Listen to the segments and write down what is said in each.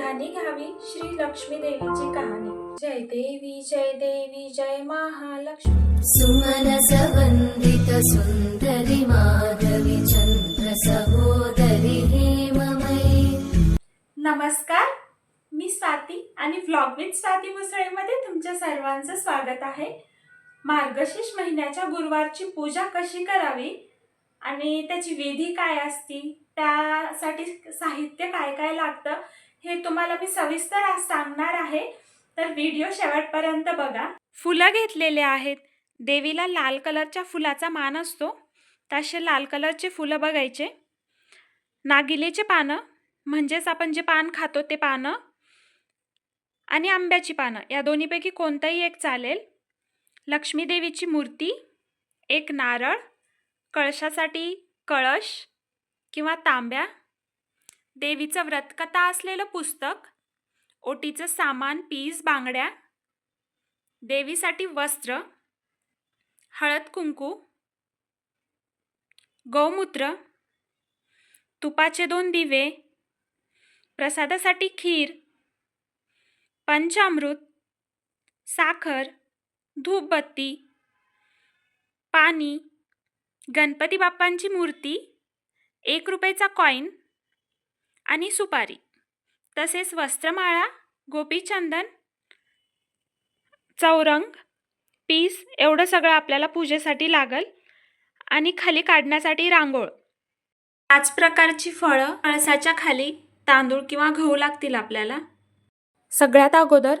ध्यानी घ्यावी श्री लक्ष्मी देवीची कहाणी. जय देवी जय देवी जय महालक्ष्मी. सुमनसवन्दित सुन्दरि माधवि चन्द्र सहोदरि हेममयी. नमस्कार मी स्वाती आणि व्लॉग विथ स्वाती मुसळेमध्ये तुमच्या सर्वांचं स्वागत आहे. मार्गशीर्ष महिन्याच्या गुरुवारची पूजा कशी करावी आणि त्याची विधी काय असती त्यासाठी साहित्य काय काय लागतं हे तुम्हाला मी सविस्तर आज सांगणार आहे. तर व्हिडिओ शेवटपर्यंत बघा. फुलं घेतलेले आहेत. देवीला लाल कलरच्या फुलाचा मान असतो. तसे लाल कलरचे फुलं बघायचे. नागिलेचे पानं म्हणजेच आपण जे पान खातो ते पानं आणि आंब्याची पानं या दोन्हीपैकी कोणतंही एक चालेल. लक्ष्मी देवीची मूर्ती एक नारळ कळशासाठी कळश किंवा तांब्या देवीचं व्रतकथा असलेलं पुस्तक ओटीचं सामान पीस बांगड्या देवीसाठी वस्त्र हळद कुंकू गौमूत्र तुपाचे दोन दिवे प्रसादासाठी खीर पंचामृत साखर धूपबत्ती पाणी गणपती बाप्पांची मूर्ती एक रुपयाचा कॉईन आणि सुपारी. तसेच वस्त्रमाळा गोपीचंदन चौरंग पीस एवढं सगळं आपल्याला पूजेसाठी लागल आणि खाली काढण्यासाठी रांगोळ. पाच प्रकारची फळं कळसाच्या खाली तांदूळ किंवा गहू लागतील आपल्याला. सगळ्यात अगोदर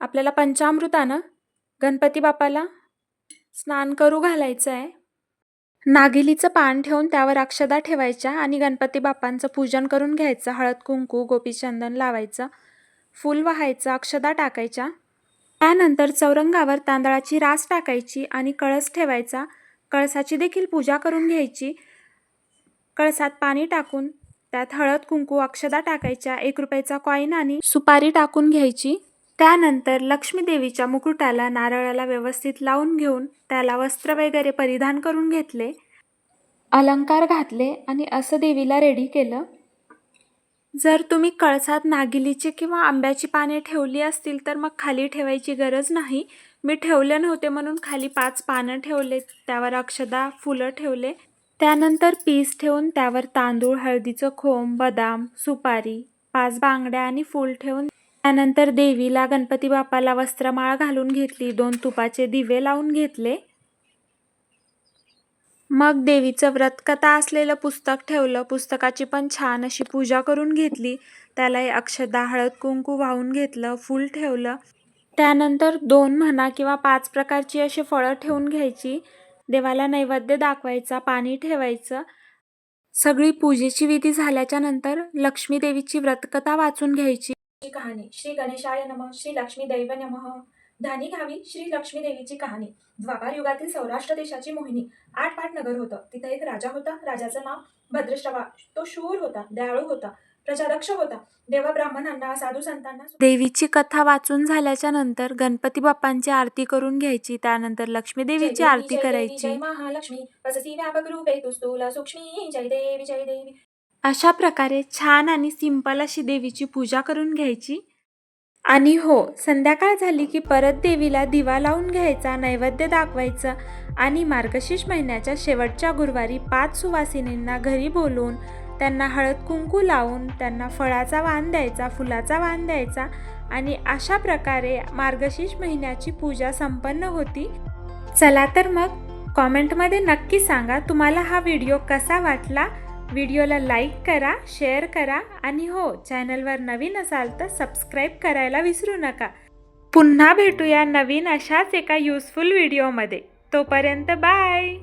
आपल्याला पंचामृतानं गणपती बाप्पाला स्नान करू घालायचं आहे नागिलीचं पान ठेवून त्यावर अक्षदा ठेवायच्या आणि गणपती बाप्पांचं पूजन करून घ्यायचं. हळद कुंकू गोपीचंदन लावायचं. फूल वाहायचं अक्षदा टाकायच्या. त्यानंतर चौरंगावर तांदळाची रास टाकायची आणि कळस ठेवायचा. कळसाची देखील पूजा करून घ्यायची. कळसात पाणी टाकून त्यात हळद कुंकू अक्षदा टाकायच्या. एक रुपयाचा कॉईन आणि सुपारी टाकून घ्यायची. त्यानंतर लक्ष्मीदेवीच्या मुकुटाला नारळाला व्यवस्थित लावून घेऊन त्याला वस्त्र वगैरे परिधान करून घेतले. अलंकार घातले आणि असं देवीला रेडी केलं. जर तुम्ही कळसात नागिलीची किंवा आंब्याची पाने ठेवली असतील तर मग खाली ठेवायची गरज नाही. मी ठेवले नव्हते म्हणून खाली पाच पानं ठेवले त्यावर अक्षदा फुलं ठेवले. त्यानंतर पीस ठेवून त्यावर तांदूळ हळदीचं खोम बदाम सुपारी पाच बांगड्या आणि फूल ठेवून त्यानंतर देवीला गणपती बाप्पाला वस्त्रमाळ घालून घेतली दोन तुपाचे दिवे लावून घेतले. मग देवीचं व्रतकथा असलेलं पुस्तक ठेवलं. पुस्तकाची पण छान अशी पूजा करून घेतली. त्याला अक्षदा हळद कुंकू वाहून घेतलं फूल ठेवलं. त्यानंतर दोन म्हणा किंवा पाच प्रकारची अशी फळं ठेवून घ्यायची. देवाला नैवेद्य दाखवायचा पाणी ठेवायचं. सगळी पूजेची विधी झाल्याच्यानंतर लक्ष्मी देवीची व्रतकथा वाचून घ्यायची. कहाणी. श्री गणेशाय नम श्री लक्ष्मी दैव नमः. धानी घावी श्री लक्ष्मी देवीची कहाणी. द्वापार युगातील सौराष्ट्र देशाची मोहिनी. आठ पाट नगर होतं. तिथं एक राजा होता. राजाचं नाव भद्रश्रवा. तो शूर होता दयाळू होता प्रजादक्ष होता. देवा ब्राह्मणांना साधू संतांना देवीची कथा वाचून झाल्याच्यानंतर गणपती बाप्पांची आरती करून घ्यायची. त्यानंतर लक्ष्मी देवीची आरती करायची. महालक्ष्मी. व्यापक रूपे सूक्ष्मी. जय देवी जय देवी. अशा प्रकारे छान आणि सिंपल अशी देवीची पूजा करून घ्यायची. आणि हो संध्याकाळ झाली की परत देवीला दिवा लावून घ्यायचा नैवेद्य दाखवायचं आणि मार्गशीर्ष महिन्याच्या शेवटच्या गुरुवारी पाच सुवासिनींना घरी बोलवून त्यांना हळद कुंकू लावून त्यांना फळाचा वाण द्यायचा फुलाचा वाण द्यायचा आणि अशा प्रकारे मार्गशीर्ष महिन्याची पूजा संपन्न होती. चला तर मग कॉमेंटमध्ये नक्की सांगा तुम्हाला हा व्हिडिओ कसा वाटला? व्हिडिओला लाईक करा शेअर करा आणि हो चॅनलवर नवीन असाल तर सबस्क्राईब करायला विसरू नका. पुन्हा भेटूया नवीन अशाच एका युजफुल व्हिडिओमध्ये तोपर्यंत बाय